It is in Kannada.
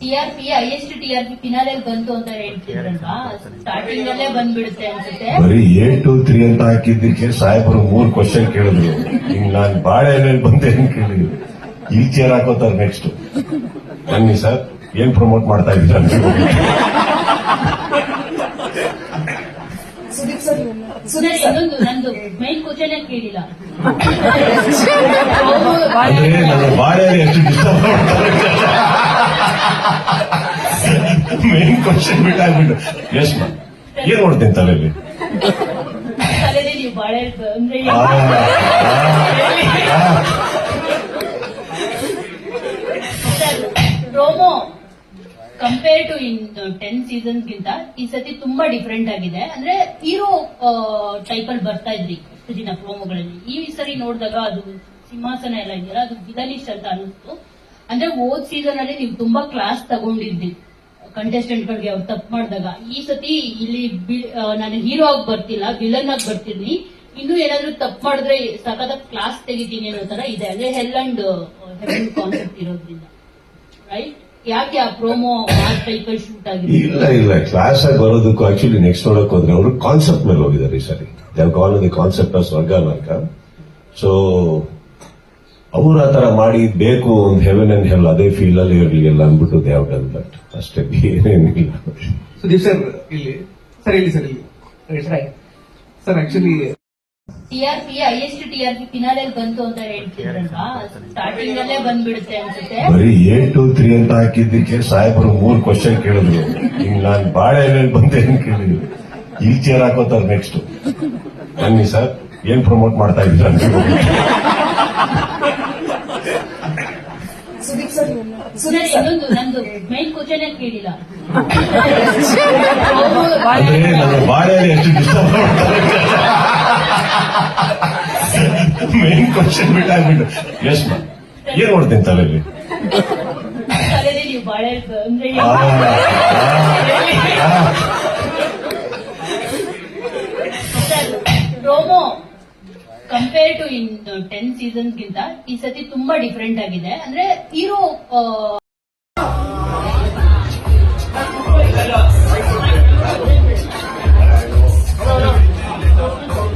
ಟಿಆರ್ಪಿ ಹೈಯೆಸ್ಟ್ ಟಿಆರ್ಪಿ ಫಿನಾಲೆಲ್ ಬಂತು ಅಂತ ಹೇಳ್ತಿದ್ರಲ್ವಾ? ಸ್ಟಾರ್ಟಿಂಗ್ ಅಲ್ಲೇ ಬಂದ್ಬಿಡುತ್ತೆ ಅನ್ಸುತ್ತೆ. ಬರೀ ಏ ಟು ತ್ರೀ ಅಂತ ಹಾಕಿದ್ದಕ್ಕೆ ಸಾಹೇಬರು ಮೂರ್ ಕ್ವಶನ್ ಕೇಳಿದ್ರು. ಹಿಂಗ್ ನಾನ್ ಬಾಳೆ ಎಲೆಯಲ್ಲಿ ಬಂದೆ ಅಂತ ಕೇಳಿದ್ರು. ಈ ಚೇರ್ ಹಾಕೋತಾರ ನೆಕ್ಸ್ಟ್ ಬನ್ನಿ ಸರ್ ಏನ್ ಪ್ರಮೋಟ್ ಮಾಡ್ತಾ ಇದ್ದೀರಾ ಇನ್ನೊಂದು ನಂದು. ಮೈನ್ ಕ್ವಶನ್ ಕೇಳಿಲ್ಲ? ಬಾಳೆ ಎಷ್ಟು ಡಿಸ್ಟರ್ಬ್ ಮಾಡ್ತಾರೆ ಮೇನ್ ಕ್ವಶನ್ ಬಿಟ್ಟಾಗ್ಬಿಟ್ಟು ಎಸ್ ಮಾ ಏನ್ ನೋಡ್ತೀನಿ ತಲೆಯಲ್ಲಿ? ಆ. Compare to in ten seasons ಗಿಂತ ಈ ಸತಿ ತುಂಬಾ ಡಿಫ್ರೆಂಟ್ ಆಗಿದೆ. ಅಂದ್ರೆ ಹೀರೋ ಟೈಪ್ ಅಲ್ಲಿ ಬರ್ತಾ ಇದ್ರಿ ಇಷ್ಟು ದಿನ ಪ್ರೋಮೋಗಳಲ್ಲಿ ಈ ಸರಿ ನೋಡಿದಾಗ ಅದು ಸಿಂಹಾಸನ ಎಲ್ಲ ಇದೆಯಲ್ಲ ಅದು ವಿಲನಿಶ್ ಅಂತ ಅನಿಸ್ತು ಅಂದ್ರೆ ಓದ್ ಸೀಸನ್ ಅಲ್ಲಿ ನೀವು ತುಂಬಾ ಕ್ಲಾಸ್ ತಗೊಂಡಿದ್ರಿ. ಕಂಟೆಸ್ಟೆಂಟ್ ಗಳಿಗೆ ಅವ್ರು ತಪ್ಪು ಮಾಡಿದಾಗ, ಈ ಸತಿ ಇಲ್ಲಿ ನಾನು ಹೀರೋ ಆಗಿ ಬರ್ತಿಲ್ಲ ವಿಲನ್ ಆಗಿ ಬರ್ತೀನಿ ಇನ್ನು ಏನಾದ್ರು ತಪ್ಪು ಮಾಡಿದ್ರೆ ಸಖತ್ ಕ್ಲಾಸ್ ತೆಗಿತೀನಿ ಅನ್ನೋ ತರ ಇದೆ. ಅಂದ್ರೆ ಹೆಲ್ ಅಂಡ್ ಕಾನ್ಸೆಪ್ಟ್ ಇರೋದ್ರಿಂದ. ರೈಟ್ ಯಾಕೆ ಆ ಪ್ರೋಮೋ ಶೂಟ್ ಆಗಿದೆ ಇಲ್ಲ ಇಲ್ಲ. ಕ್ಲಾಸ್ ಆಗಿ ಬರೋದಕ್ಕೂ ಆಕ್ಚುಲಿ ನೆಕ್ಸ್ಟ್ ನೋಡಕ್ ಹೋದ್ರೆ ಅವರು ಕಾನ್ಸೆಪ್ಟ್ ಮೇಲೆ ಹೋಗಿದ್ದಾರೆ ಸರಿ. ದೇವ್ ಕಾಲ್ ದಿ ಕಾನ್ಸೆಪ್ಟ್ ಸ್ವರ್ಗ ನರ್ಕ ಸೊ ಅವ್ರು ಆ ತರ ಮಾಡಿ ಬೇಕು ಒಂದು ಹೆವೆನ್ ಅಂಡ್ ಹೆಲ್ ಅದೇ ಫೀಲ್ ಅಲ್ಲಿ ಇರಲಿಲ್ಲ ಅಂದ್ಬಿಟ್ಟು ದೇವ್ ಡನ್ ಬಟ್ ಅಷ್ಟೇ ಏನೇನಿಲ್ಲ. ಸುದೀಪ್ ಸರ್ ಇಲ್ಲಿ. ಸರ್ ಇಲ್ಲಿ ಸರ್ ಇಲ್ಲಿ. Sir actually TRP highest TRP ಫಿನಾಲೆಲ್ ಬಂತು ಅಂತ ಹೇಳ್ತಿದ್ರಲ್ವಾ? ಸ್ಟಾರ್ಟಿಂಗ್ ಅಲ್ಲೇ ಬಂದ್ಬಿಡುತ್ತೆ ಅನ್ಸುತ್ತೆ. ಬರೀ ಏಟ್ ಟು ತ್ರೀ ಅಂತ ಹಾಕಿದ್ದಕ್ಕೆ ಸಾಹೇಬರು ಮೂರ್ ಕ್ವಶನ್ ಕೇಳಿದ್ರು. ಹಿಂಗ್ ನಾನ್ ಬಾಳೆ ಏನೇನ್ ಬಂದೆ ಅಂತ ಕೇಳಿದ್ರು. ಈ ಚೇರ್ ಹಾಕೋತಾರ ನೆಕ್ಸ್ಟ್ ಬನ್ನಿ ಸರ್ ಏನ್ ಪ್ರಮೋಟ್ ಮಾಡ್ತಾ ಇದ್ದೀರಾ ನೀವು? ಸುದೀಪ್ ಸರ್ ಸುಧೀರ್, ಸುದೀಪ್ ಸರ್ ಇನ್ನೊಂದು ನಂದು ಮೈನ್ ಕ್ವಶನ್ ಕೇಳಿಲ್ಲ? ಎಷ್ಟು ಡಿಸ್ಟರ್ಬ್ ಮೇನ್ ಕ್ವಶನ್ ಬಿಟ್ಟಾಗ್ಬಿಟ್ಟು. ಎಸ್ ಮಾ ಏನ್ ನೋಡ್ತೀನಿ ತಲೆಯಲ್ಲಿ? ತಲೆಯಲ್ಲಿ ನೀವು ಬಾಳೆ ಅಂದ್ರೆ compare to in ten season ಗಿಂತ ಈ ಸತಿ ತುಂಬಾ ಡಿಫ್ರೆಂಟ್ ಆಗಿದೆ. ಅಂದ್ರೆ ಹೀರೋ